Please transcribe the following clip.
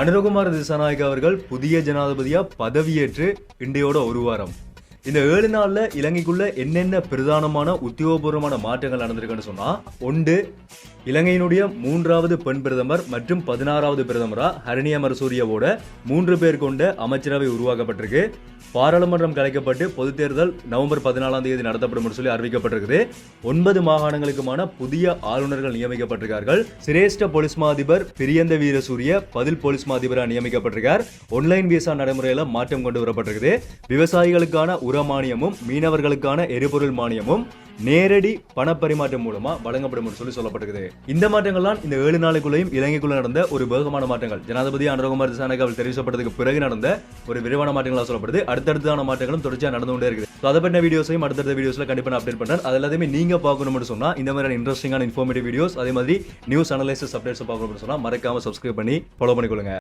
அனுரகுமார் திசாநாயக் அவர்கள் புதிய ஜனாதிபதியா பதவியேற்று இன்றையோட ஒரு வாரம். இந்த ஏழு நாள்ல இலங்கைக்குள்ள என்னென்ன பிரதானமான உத்தியோகபூர்வமான மாற்றங்கள் நடந்திருக்குன்னு சொன்னா ஒன்று இலங்கையினுடைய மூன்றாவது பெண் பிரதமர் மற்றும் பதினாறாவது பிரதமரா ஹரணிய மரசூரியவோட மூன்று பேர் கொண்ட அமைச்சரவை உருவாக்கப்பட்டிருக்கு. பாராளுமன்றம் கலைக்கப்பட்டு பொது தேர்தல் நவம்பர் பதினாலாம் தேதி நடத்தப்படும் என்று சொல்லி அறிவிக்கப்பட்டிருக்குது. ஒன்பது மாகாணங்களுக்குமான புதிய ஆளுநர்கள் நியமிக்கப்பட்டிருக்கார்கள். சிரேஷ்ட போலீஸ் மா அதிபர் பிரியந்த வீரசூரிய பதில் போலீஸ் மா நியமிக்கப்பட்டிருக்கார். ஒன்லைன் விசா நடைமுறையில மாற்றம் கொண்டு வரப்பட்டிருக்குது. விவசாயிகளுக்கான உர மானியமும் மீனவர்களுக்கான எரிபொருள் மானியமும் நேரடி பணப்பரிமாற்றம் மூலமா வழங்கப்படும் என்று சொல்லி சொல்லப்பட்டிருக்குது. இந்த மாற்றங்கள்லாம் இந்த ஏழு நாளுக்குள்ளேயும் இலங்கைக்குள்ள நடந்த ஒரு வேகமான மாற்றங்கள். ஜனாதிபதி அனுரகுமார் திசாநாயக் அவள் தெரிவிக்கப்பட்டதுக்கு பிறகு நடந்த ஒரு விரைவான மாற்றங்களாக சொல்லப்படுது. அடுத்தடுத்தான மாற்றங்களும் தொடர்ச்சியாக நடந்து கொண்டே இருக்குது. ஸோ அதை பற்றின வீடியோஸையும் அடுத்தடுத்த வீடியோஸில் கண்டிப்பாக நான் அப்டேட் பண்ணுறேன் அது எல்லாத்தையுமே நீங்கள் பார்க்கணும்னு சொன்னால் இந்த மாதிரியான இன்ட்ரெஸ்டிங்கான இன்ஃபார்மேட்டிவ் வீடியோஸ் அதே மாதிரி நியூஸ் அனலைசிஸ் அப்டேட்ஸ் பார்க்கணும்னு சொன்னால் மறக்காம சப்ஸ்கிரைப் பண்ணி ஃபாலோ பண்ணிக்கொள்ளுங்க.